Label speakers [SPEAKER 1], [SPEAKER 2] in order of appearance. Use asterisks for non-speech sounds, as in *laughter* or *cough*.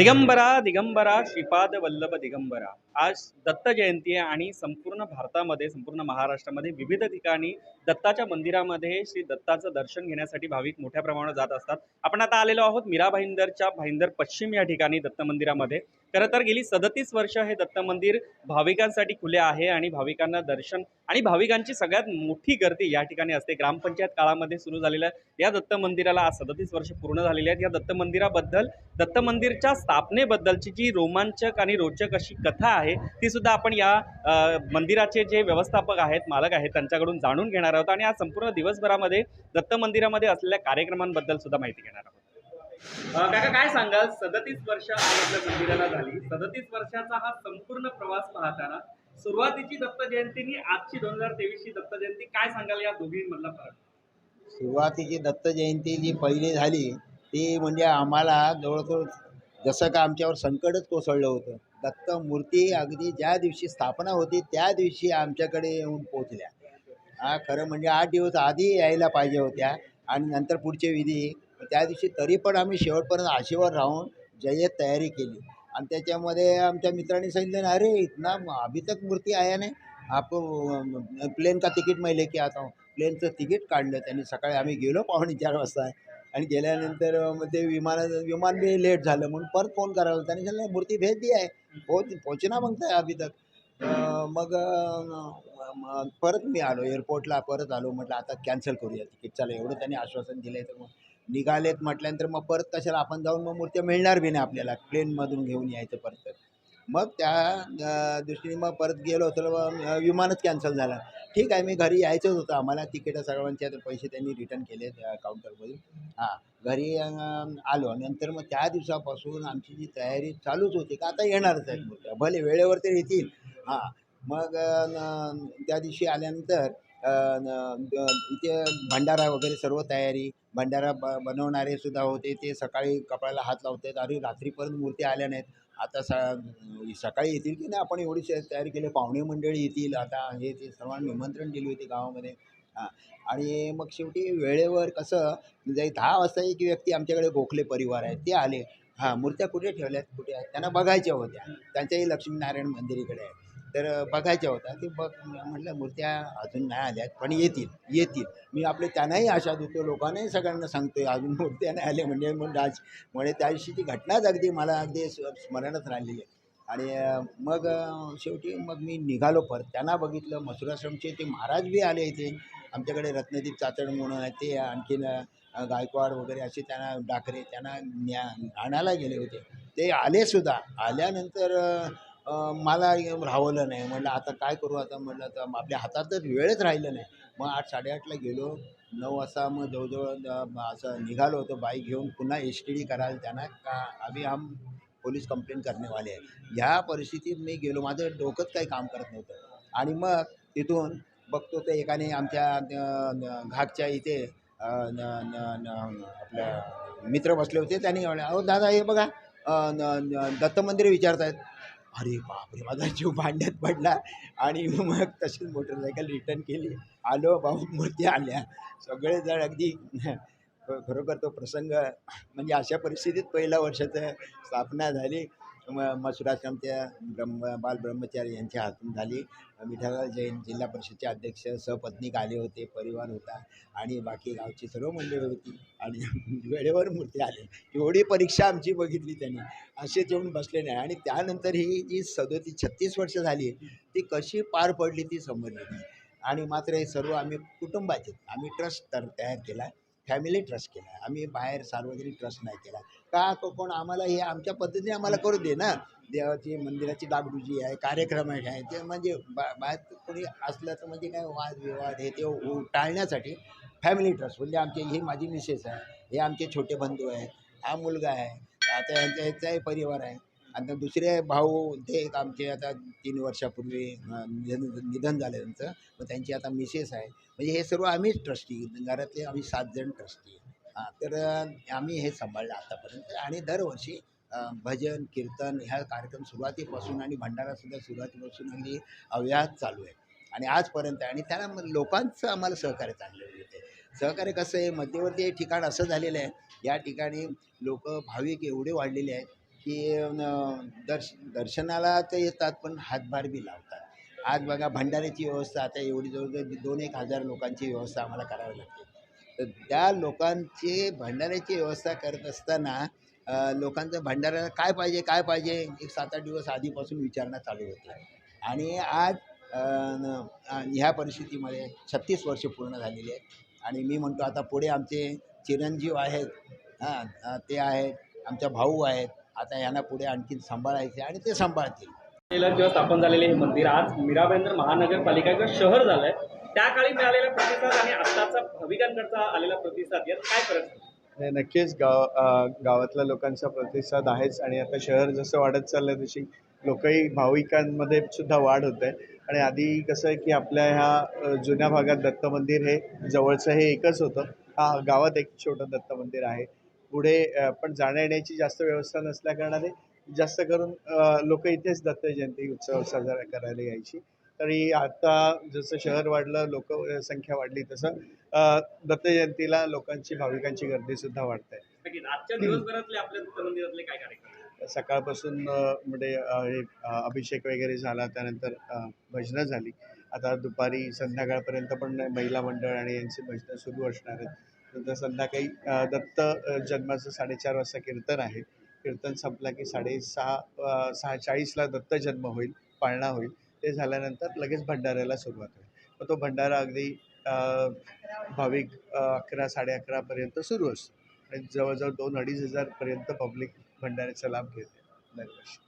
[SPEAKER 1] दिगंबरा दिगंबरा श्रीपाद वल्लभ दिगंबरा. आज दत्त जयंती आहे आणि संपूर्ण भारतामध्ये संपूर्ण महाराष्ट्रामध्ये विविध ठिकाणी दत्ताच्या मंदिरामध्ये श्री दत्ताचं दर्शन घेण्यासाठी भाविक मोठ्या प्रमाणात जात असतात. आपण आता आलेलो आहोत मीरा भाईंदरच्या भाईंदर पश्चिम या ठिकाणी दत्त मंदिरामध्ये. खरं तर गेली सदतीस वर्ष हे दत्त मंदिर भाविकांसाठी खुले आहे आणि भाविकांना दर्शन आणि भाविकांची सगळ्यात मोठी गर्दी या ठिकाणी असते. ग्रामपंचायत काळामध्ये सुरू झालेल्या या दत्त मंदिराला आज सदतीस वर्ष पूर्ण झालेली आहेत. या दत्त मंदिराबद्दल दत्त मंदिरच्या स्थापनेबद्दलची जी रोमांचक आणि रोचक अशी कथा आहे ती सुद्धा आपण या मंदिराचे जे व्यवस्थापक आहेत मालक आहेत त्यांच्याकडून जाणून घेणार आहोत आणि आज संपूर्ण दिवसभरामध्ये दत्त मंदिरामध्ये असलेल्या कार्यक्रमांबद्दल सुद्धा माहिती घेणार आहोत. काका काय सांगाल? सदतीस वर्ष आपल्या मंदिराला झाली. सदतीस वर्षाचा हा संपूर्ण प्रवास पाहताना सुरुवातीची दत्त जयंती आणि आजची दोन हजार तेवीसची दत्त जयंती काय सांगाल या दोघींमधला फरक?
[SPEAKER 2] सुरुवातीची दत्त जयंती जी पहिली झाली ती म्हणजे आम्हाला जवळजवळ जसं का आमच्यावर संकटच कोसळलं होतं. दत्त मूर्ती अगदी ज्या दिवशी स्थापना होती त्या दिवशी आमच्याकडे येऊन पोचल्या हा खरं म्हणजे आठ दिवस आधी यायला पाहिजे होत्या आणि नंतर पुढचे विधी. त्या दिवशी तरी पण आम्ही शेवटपर्यंत आशेवर राहून जय्यत तयारी केली. आणि त्याच्यामध्ये आमच्या मित्रांनी सांगितलं ना अरे इतना अभी तक मूर्ती आया नाही. आप प्लेन का तिकीट मैले की आता प्लेनचं तिकीट काढलं. त्यांनी सकाळी आम्ही गेलो पावणे चार वाजता. आणि गेल्यानंतर मग ते विमाना विमान बी लेट झालं म्हणून परत फोन करायला त्यांनी सांगितलं मूर्ती भेज दी आहे. हो, पोच पोचना म्हणताय अभी तक. मग परत मी आलो एअरपोर्टला परत आलो म्हटलं आता कॅन्सल करूया तिकीट. चला एवढं त्यांनी आश्वासन दिलं तर मग निघालेत म्हटल्यानंतर मग परत कशाला आपण जाऊन मग मूर्त्या मिळणार बी नाही आपल्याला. प्लेनमधून घेऊन यायचं परत. मग त्या दृष्टीने मग परत गेलो तर मग, विमानच कॅन्सल झालं. ठीक आहे मी घरी यायचंच होतं. आम्हाला तिकीटं सर्वांचे आता पैसे त्यांनी रिटर्न केले त्या काउंटरमधून. हां घरी आलो. नंतर मग त्या दिवसापासून आमची जी तयारी चालूच होती का आता येणारच आहेत. भले वेळेवर तर येतील. हां मग त्या दिवशी आल्यानंतर इथे भंडारा वगैरे सर्व तयारी भंडारा ब बनवणारे सुद्धा होते. ते सकाळी कपाळाला हात लावतात अरे रात्रीपर्यंत मूर्ती आल्या नाहीत. आता स सकाळी येतील की नाही आपण एवढी तयारी केली. पाहुणे मंडळी येतील. आता हे ते सर्वांना निमंत्रण दिली होती गावामध्ये. हां. आणि मग शेवटी वेळेवर कसं म्हणजे दहा वाजता एक व्यक्ती आमच्याकडे गोखले परिवार आहेत. ते आले. हां मूर्त्या कुठे ठेवल्यात? कुठे आहेत? त्यांना बघायच्या होत्या. त्यांच्याही लक्ष्मीनारायण मंदिरीकडे आहे तर बघायच्या होत्या ते बघ म्हटलं मूर्त्या अजून नाही आल्यात पण येतील येतील. मी आपले त्यांनाही आशा देतो लोकांनाही सगळ्यांना सांगतोय अजून मूर्त्या नाही आल्या म्हणजे म्हणून आज म्हणजे त्या दिवशीची घटनाच अगदी मला अगदी स्मरणच स्मरणात राहिलेली आहे. आणि मग शेवटी मग मी निघालो परत. त्यांना बघितलं मसुराश्रमचे ते महाराज बी आले इथे. आमच्याकडे रत्नदीप चाचड म्हणून आहे ते आणखीन गायकवाड वगैरे असे त्यांना डाकरे त्यांना न्या आणायला गेले होते. ते आले सुद्धा आल्यानंतर मला राहवलं नाही. म्हटलं आता काय करू? आता म्हटलं तर आपल्या हातातच वेळच राहिलं नाही. मग आठ साडेआठला गेलो. नऊ वाजता मग जवळजवळ असं निघालो होतो. बाईक घेऊन पुन्हा एस टी डी करायला. त्यांना का आम्ही आम पोलीस कंप्लेंट करणेवाले आहे ह्या परिस्थितीत मी गेलो. माझं डोकंच काही काम करत नव्हतं. आणि मग तिथून बघतो तर एकाने आमच्या घाटच्या इथे न- आपल्या मित्र बसले होते. त्यांनी अहो दादा हे बघा. न- दत्त मंदिर विचारतायत. अरे बापरे माझा जीव भांड्यात पडला. आणि मग तशीच मोटरसायकल रिटर्न केली. आलो भाऊ मूर्ती आल्या सगळेजण अगदी खरोखर तो प्रसंग म्हणजे अशा परिस्थितीत पहिल्या वर्षाचं स्थापना झाली. मसुराश्रमच्या ब्रह्म बालब्रह्मचारी यांच्या हातून झाली. विठालाल जैन जिल्हा परिषदचे अध्यक्ष सहपत्नीक आले होते परिवार होता आणि बाकी गावची सर्व मंडळी होती आणि *laughs* वेळेवर मूर्ती आले. एवढी परीक्षा आमची बघितली त्यांनी. असे येऊन बसले नाही. आणि त्यानंतर ही जी सदोती छत्तीस वर्ष झाली ती कशी पार पडली ती समजली नाही. आणि मात्र हे सर्व आम्ही कुटुंबाचे आम्ही ट्रस्ट तर तयार केला. फॅमिली ट्रस्ट केला आम्ही बाहेर सार्वजनिक ट्रस्ट नाही केला. का को- कोण आम्हाला हे आमच्या पद्धतीने आम्हाला करू दे ना? देवाची मंदिराची डागडुजी आहे कार्यक्रम आहे ते म्हणजे बा बाहेर कोणी असलं तर म्हणजे काय वादविवाद हे ते टाळण्यासाठी फॅमिली ट्रस्ट म्हणजे आमचे ही माझी मिसेस आहे. हे आमचे छोटे बंधू आहेत. हा मुलगा आहे. आता यांचा ह्याचाही परिवार आहे. आता दुसरे भाऊ ते एक आमचे आता तीन वर्षापूर्वी निधन निधन झालं त्यांचं. मग त्यांची आता मिसेस आहे. म्हणजे हे सर्व आम्हीच ट्रस्टी घरातले आम्ही सात जण ट्रस्टी हां तर आम्ही हे सांभाळलं आतापर्यंत. आणि दरवर्षी भजन कीर्तन ह्या कार्यक्रम सुरुवातीपासून आणि भंडारासुद्धा सुरुवातीपासून अगदी अव्याहत चालू आहे. आणि आजपर्यंत आहे. आणि त्याला लोकांचं आम्हाला सहकार्य चांगलं मिळते सहकार्य कसं आहे? मध्यवर्ती हे ठिकाण असं झालेलं आहे. या ठिकाणी लोक भाविक एवढे वाढलेले आहेत. की न- दर्श दर्शनाला तर येतात पण हातभार बी लावतात. आज बघा भंडाऱ्याची व्यवस्था आता एवढी जवळजवळ दोन एक हजार लोकांची व्यवस्था आम्हाला करावी लागते. तर त्या लोकांची भंडाऱ्याची व्यवस्था करत असताना लोकांचं भंडाऱ्याला काय पाहिजे काय पाहिजे एक सात आठ दिवस आधीपासून विचारणा चालू होते. आणि आज ह्या परिस्थितीमध्ये छत्तीस वर्ष पूर्ण झालेली आहेत. आणि मी म्हणतो आता पुढे आमचे चिरंजीव आहेत हां ते आहेत आमच्या भाऊ आहेत आता यांना पुढे आणखीन सांभाळायचे आणि ते सांभाळतील.
[SPEAKER 1] पहिलं जेव्हा स्थापन झालेले हे मंदिर आज मीराबेंद्र महानगरपालिका किंवा शहर झालंय. त्या काळी मिळालेला प्रतिसाद आणि आत्ताचा भाविकांकडचा आलेला प्रतिसाद यात काय फरक आहे?
[SPEAKER 3] नाही नक्कीच गाव गावातल्या लोकांचा प्रतिसाद आहेच आणि आता शहर जसं वाढत चाललं तशी लोकही भाविकांमध्ये सुद्धा वाढ होत आहे. आणि आधी कसं आहे की आपल्या ह्या जुन्या भागात दत्त मंदिर हे जवळचं हे एकच होतं. हा गावात एक छोटं दत्त मंदिर आहे. पुढे पण जाण्या येण्याची जास्त व्यवस्था नसल्याकारणाने जास्त करून लोक इथेच दत्त जयंती उत्सव साजरा करायला यायची. तरी आता जसं शहर वाढलं लोक संख्या वाढली तसं दत्त जयंतीला लोकांची भाविकांची गर्दी सुद्धा वाढते. सकाळपासून म्हणजे अभिषेक वगैरे झाला त्यानंतर भजनं झाली. आता दुपारी संध्याकाळपर्यंत पण महिला मंडळ आणि यांची भजनं सुरू असणार आहेत. नंतर संध्याकाळी दत्त जन्माचं साडेचार वाजता कीर्तन आहे. कीर्तन संपला की साडेसहा सहा चाळीसला दत्त जन्म होईल पाळणा होईल. ते झाल्यानंतर लगेच भंडाऱ्याला सुरुवात होईल. मग तो भंडारा अगदी भाविक अकरा साडे अकरापर्यंत सुरू असतो. आणि जवळजवळ दोन अडीच हजारपर्यंत पब्लिक भंडाऱ्याचा लाभ घेते. दरवर्षी